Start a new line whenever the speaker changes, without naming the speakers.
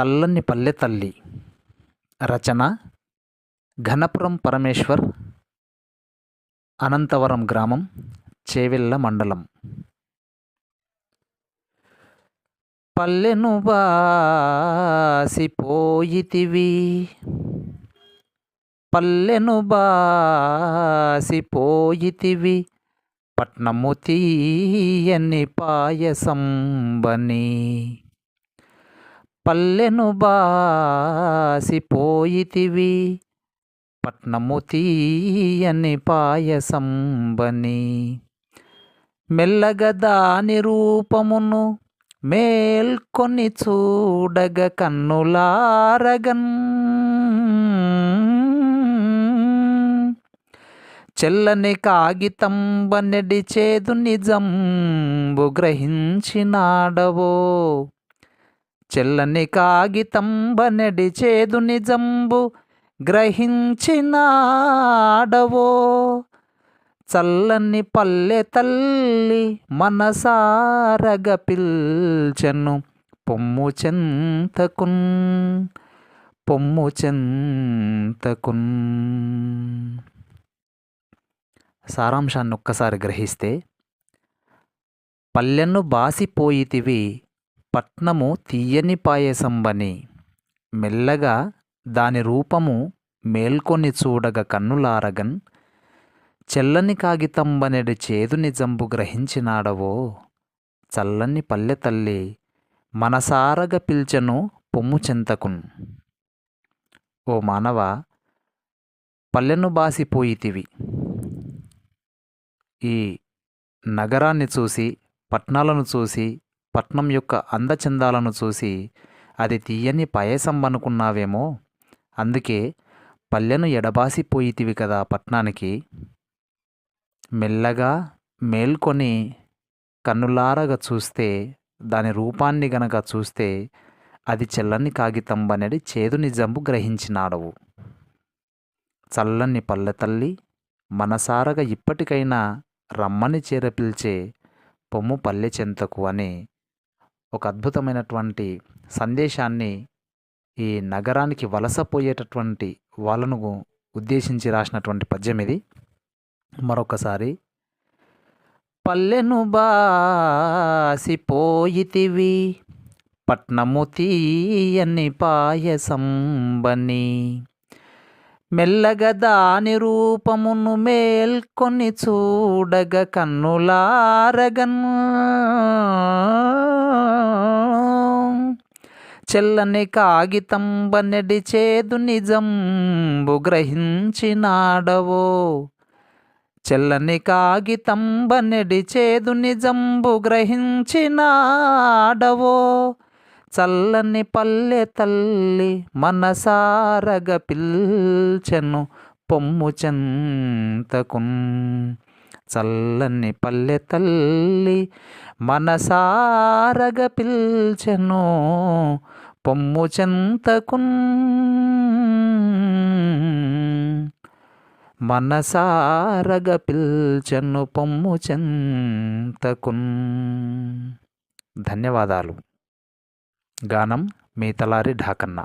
చల్లని పల్లె తల్లి. రచన ఘనపురం పరమేశ్వర్ అనంతవరం గ్రామం చేవెళ్ళ మండలం. పల్లెను బాసిపోయితివి. పల్లెను బాసిపోయితివి. పట్నము తీయని పాయసంబని పల్లెను బాసిపోయితివి. పట్నము తీయని పాయసంబని. మెల్లగ దాని రూపమును మేల్కొని చూడగ కన్నులారగన్. చెల్లని కాగితంబనెడి చేదు నిజంబు గ్రహించినాడవో. చెల్లని కాగితంబ చేదు నిజంబు గ్రహించినాడవో చల్లని పల్లె తల్లి మనసారగ పిల్చెను పొమ్ము చెంతకున్ పొమ్ము చెంతకున్. సారాంశాన్ని ఒక్కసారి గ్రహిస్తే పల్లెను బాసిపోయితివి పట్నము తీయని పాయసంబని. మెల్లగా దాని రూపము మేల్కొని చూడగ కన్నులారగన్ చెల్లని కాగితంబనెడి చేదు నిజంబు గ్రహించినాడవో? చల్లని పల్లె తల్లి మనసారగ పిల్చెను పొమ్ము చెంతకున్. ఓ మానవ పల్లెను బాసిపోయితివి ఈ నగరాన్ని చూసి పట్నాలను చూసి పట్నం యొక్క అందచందాలను చూసి అది తీయని పాయసం అనుకున్నావేమో అందుకే పల్లెను ఎడబాసిపోయితివి కదా పట్నానికి. మెల్లగా మేల్కొని కన్నులారగా చూస్తే దాని రూపాన్ని గనక చూస్తే అది చెల్లని కాగితం అనేది చేదు నిజంబు గ్రహించినాడవు. చల్లని పల్లె తల్లి మనసారగా ఇప్పటికైనా రమ్మని చేరపిల్చే పొమ్ము పల్లె చెంతకు అని ఒక అద్భుతమైనటువంటి సందేశాన్ని ఈ నగరానికి వలసపోయేటటువంటి వాళ్ళను ఉద్దేశించి రాసినటువంటి పద్యం ఇది. మరొకసారి. పల్లెను బాసిపోయితివి పట్నము తీయని పాయసంబని మెల్లగా దాని రూపమును మేల్కొని చూడగ కన్నులారగన్. చెల్లని కాగితం చేదు నిజంబు గ్రహించినాడవో. చెల్లని కాగితం చేదు నిజంబు గ్రహించినాడవో. చల్లని పల్లె తల్లి మనసారగ పిల్చెను పొమ్ము చెంతకున్. చల్లని పల్లె తల్లి మనసారగ పిల్చెను పొమ్ము చెంతకున్. మనసారగ పిల్చెను పొమ్ము చెంతకున్. ధన్యవాదాలు. గానం మీ తలారి ఢాకన్న